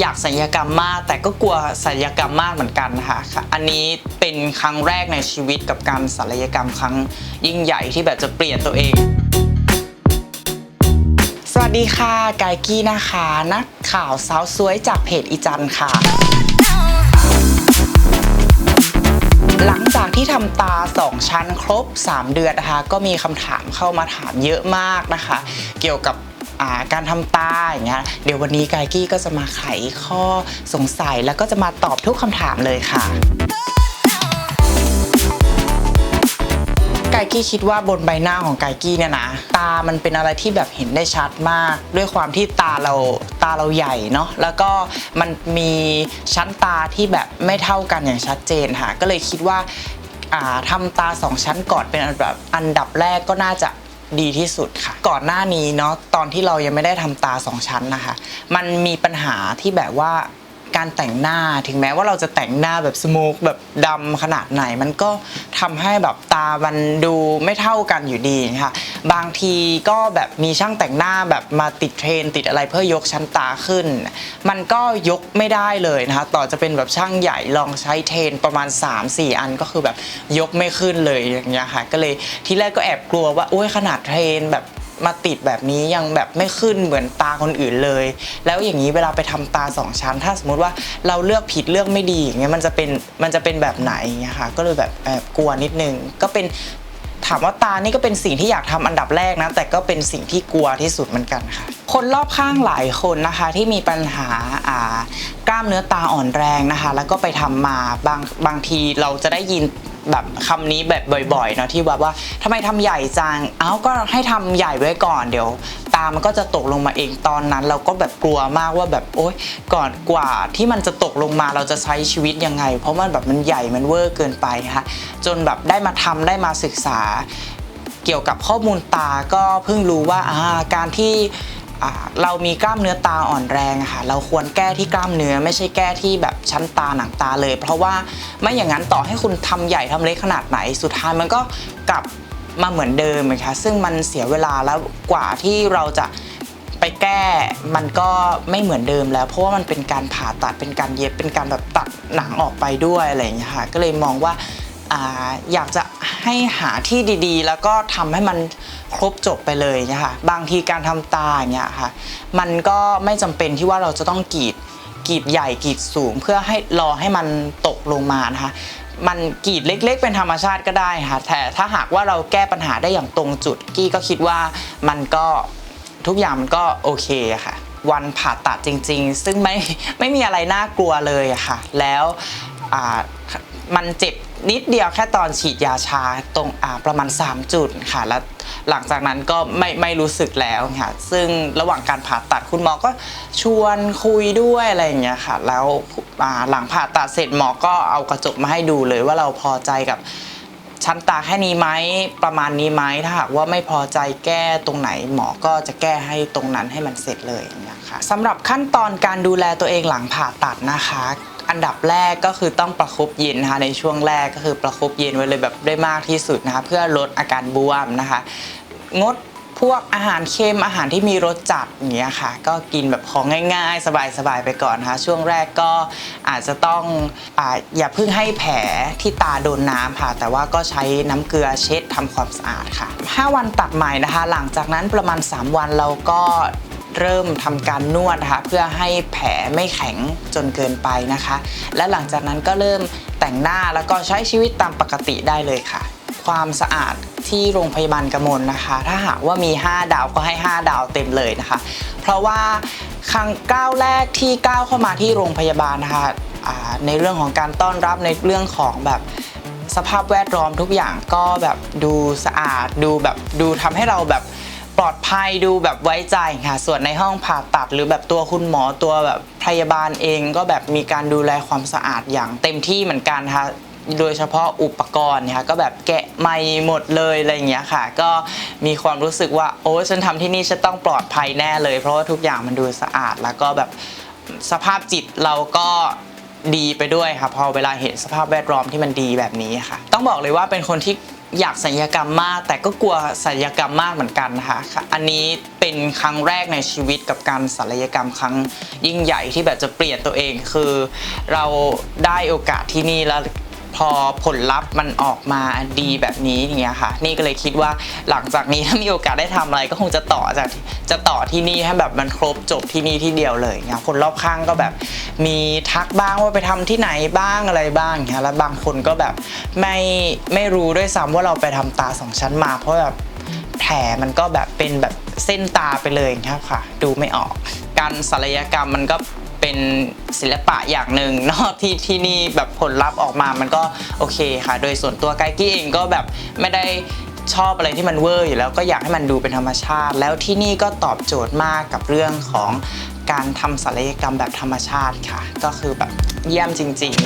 อยากศัลยกรรมมาก แต่ก็กลัวศัลยกรรมมากเหมือนกันนะคะค่ะ อันนี้เป็นครั้งแรกในชีวิตกับการศัลยกรรมครั้งยิ่งใหญ่ที่แบบจะเปลี่ยนตัวเอง สวัสดีค่ะไกายกี้นะคะ นักข่าวสาวสวยจากเพจอีจันค่ะ หลังจากที่ทำตา 2 ชั้นครบ 3 เดือนนะคะ ก็มีคำถามเข้ามาถามเยอะมากนะคะ เกี่ยวกับ การทำตาอย่างเงี้ยเดี๋ยววันนี้ไกายกี้ก็จะมาไขข้อสงสัยแล้วก็จะมาตอบทุกคำถามเลยค่ะไกกี้คิดว่าบนใบหน้าของไกกี้เนี่ยนะตามันเป็นอะไรที่แบบเห็นได้ชัดมาก ด้วยความที่ตาเราตาเราใหญ่เนาะแล้วก็มันมีชั้นตาที่แบบไม่เท่ากันอย่างชัดเจนค่ะก็เลยคิดว่าอ่าทำตาสองชั้นก่อนเป็นแบบอันดับแรกก็น่าจะ ดีที่สุดค่ะ ก่อนหน้านี้เนาะตอนที่เรายังไม่ได้ทำตาสองชั้นนะคะ มันมีปัญหาที่แบบว่า การแต่งหน้าถึงแม้ว่าเราจะแต่งหน้าแบบสโมกแบบดำขนาดไหน มันก็ทำให้แบบตามันดูไม่เท่ากันอยู่ดีค่ะ บางทีก็แบบมีช่างแต่งหน้าแบบมาติดเทรนติดอะไรเพื่อยกชั้นตาขึ้น มันก็ยกไม่ได้เลยนะคะ ต่อจะเป็นแบบช่างใหญ่ลองใช้เทรนประมาณ 3-4 อันก็คือแบบยกไม่ขึ้นเลยอย่างเงี้ยค่ะ ก็เลยที่แรกก็แอบกลัวว่าโอ้ยขนาดเทรนแบบ มาติดแบบนี้ยังแบบไม่ขึ้นเหมือนตาคนอื่นเลย แล้วอย่างนี้เวลาไปทำตาสองชั้น ถ้าสมมุติว่าเราเลือกผิดเลือกไม่ดีอย่างเงี้ยมันจะเป็นมันจะเป็นแบบไหนอย่างเงี้ยค่ะก็เลยแบบแอบกลัวนิดนึงก็เป็นถามว่าตานี่ก็เป็นสิ่งที่อยากทำอันดับแรกนะ แต่ก็เป็นสิ่งที่กลัวที่สุดเหมือนกันค่ะ คนรอบข้างหลายคนนะคะที่มีปัญหาอ่ากล้ามเนื้อตาอ่อนแรงนะคะ แล้วก็ไปทำมาบางบางทีเราจะได้ยิน แบบคำนี้แบบบ่อยๆเนาะที่แบบว่าทำไมทำใหญ่จัง เอ้าก็ให้ทำใหญ่ไว้ก่อนเดี๋ยว ตามันก็จะตกลงมาเองตอนนั้น เราก็แบบกลัวมากว่าแบบโอ๊ยก่อนกว่าที่มันจะตกลงมาเราจะใช้ชีวิตยังไง เพราะมันแบบมันใหญ่มันเวอร์เกินไปค่ะจนแบบได้มาทำได้มาศึกษา เกี่ยวกับข้อมูลตาก็เพิ่งรู้ว่าอ่าการที่ เรามีกล้ามเนื้อตาอ่อนแรงค่ะ เราควรแก้ที่กล้ามเนื้อไม่ใช่แก้ที่แบบชั้นตาหนังตาเลย เพราะว่าไม่อย่างนั้นต่อให้คุณทำใหญ่ทำเล็กขนาดไหน สุดท้ายมันก็กลับมาเหมือนเดิมนะคะซึ่งมันเสียเวลาแล้วกว่าที่เราจะไปแก้มันก็ไม่เหมือนเดิมแล้ว เพราะว่ามันเป็นการผ่าตัดเป็นการเย็บเป็นการแบบตัดหนังออกไปด้วยอะไรอย่างเงี้ยค่ะก็เลยมองว่า อยากจะให้หาที่ดีๆ แล้วก็ทำให้มันครบจบไปเลยนี่ยค่ะบางทีการทำตาเงี้ยค่ะมันก็ไม่จำเป็นที่ว่าเราจะต้องกรีดกรีดใหญ่กรีดสูง เพื่อให้รอให้มันตกลงมานะคะมันกรีดเล็ก ๆ เป็นธรรมชาติก็ได้ค่ะแต่ถ้าหากว่าเราแก้ปัญหาได้อย่างตรงจุดกี้ก็คิดว่ามันก็ทุกอย่างมันก็โอเคค่ะ วันผ่าตัดจริง ๆ ซึ่งไม่ไม่มีอะไรน่ากลัวเลยค่ะ แล้วมันเจ็บ นิดเดียวแค่ตอนฉีดยาชาตรงประมาณ 3 จุดค่ะ แล้วหลังจากนั้นก็ไม่ไม่รู้สึกแล้วค่ะ ซึ่งระหว่างการผ่าตัดคุณหมอก็ชวนคุยด้วยอะไรอย่างเงี้ยค่ะ แล้วหลังผ่าตัดเสร็จหมอก็เอากระจกมาให้ดูเลยว่าเราพอใจกับชั้นตาแค่นี้ไหมประมาณนี้ไหมถ้าหากว่าไม่พอใจแก้ตรงไหนหมอก็จะแก้ให้ตรงนั้นให้มันเสร็จเลยอย่างเงี้ยค่ะสำหรับขั้นตอนการดูแลตัวเองหลังผ่าตัดนะคะ อันดับแรกก็คือต้องประคบเย็นนะคะในช่วงแรกก็คือประคบเย็นไว้เลยแบบได้มากที่สุดนะคะเพื่อลดอาการบวมนะคะ งดพวกอาหารเค็มอาหารที่มีรสจัดอย่างเงี้ยค่ะ ก็กินแบบของง่ายๆ สบายๆไปก่อนนะคะช่วงแรกก็อาจจะต้องออย่าเพิ่งให้แผลที่ตาโดนน้ำค่ะ แต่ว่าก็ใช้น้ำเกลือเช็ดทำความสะอาดค่ะ 5 วันตัดใหม่นะคะ หลังจากนั้นประมาณ 3 วันเราก็ เริ่มทำการนวดนะคะเพื่อให้แผลไม่แข็งจนเกินไปนะคะ และหลังจากนั้นก็เริ่มแต่งหน้าแล้วก็ใช้ชีวิตตามปกติได้เลยค่ะ ความสะอาดที่โรงพยาบาลกมลนะคะ ถ้าหากว่ามี 5 ดาวก็ให้ 5 ดาวเต็มเลยนะคะ เพราะว่าครั้งก้าวแรกที่ก้าวเข้ามาที่โรงพยาบาลนะคะในเรื่องของการต้อนรับในเรื่องของแบบสภาพแวดล้อมทุกอย่างก็แบบดูสะอาดดูแบบดูทำให้เราแบบ ปลอดภัยดูแบบไว้ใจค่ะ ส่วนในห้องผ่าตัดหรือแบบตัวคุณหมอตัวแบบพยาบาลเองก็แบบมีการดูแลความสะอาดอย่างเต็มที่เหมือนกันค่ะโดยเฉพาะอุปกรณ์เนี่ยค่ะก็แบบแกะใหม่หมดเลยอะไรอย่างเงี้ยค่ะ ก็มีความรู้สึกว่าโอ้ฉันทำที่นี่ฉันต้องปลอดภัยแน่เลย เพราะว่าทุกอย่างมันดูสะอาด แล้วก็แบบสภาพจิตเราก็ดีไปด้วยค่ะพอเวลาเห็นสภาพแวดล้อมที่มันดีแบบนี้ค่ะ ต้องบอกเลยว่าเป็นคนที่ อยากศัลยกรรมมาก แต่ก็กลัวศัลยกรรมมากเหมือนกันนะคะค่ะอันนี้เป็นครั้งแรกในชีวิตกับการศัลยกรรมครั้งยิ่งใหญ่ที่แบบจะเปลี่ยนตัวเองคือ เราได้โอกาสที่นี่แล้ว พอผลลัพธ์มันออกมาดีแบบนี้อย่างเงี้ยค่ะ นี่ก็เลยคิดว่าหลังจากนี้ถ้ามีโอกาสได้ทำอะไรก็คงจะต่อจากจะต่อที่นี่ให้แบบมันครบจบที่นี่ที่เดียวเลยเงี้ยคนรอบข้างก็แบบมีทักบ้างว่าไปทำที่ไหนบ้างอะไรบ้างเงี้ยแล้วบางคนก็แบบไม่ไม่รู้ด้วยซ้ำว่าเราไปทำตาสองชั้นมา เพราะแบบแผลมันก็แบบเป็นแบบเส้นตาไปเลยอย่างเงี้ยค่ะ ดูไม่ออกการศัลยกรรมมันก็ เป็นศิลปะอย่างหนึ่งนาะที่ที่นี่แบบผลลัพธ์ออกมามันก็โอเคค่ะ โดยส่วนตัวไกกี้เองก็แบบไม่ได้ชอบอะไรที่มันเวอร์อยู่แล้วก็อยากให้มันดูเป็นธรรมชาติ แล้วที่นี่ก็ตอบโจทย์มากกับเรื่องของการทำศัลยกรรมแบบธรรมชาติค่ะ ก็คือแบบเยี่ยมจริง ๆ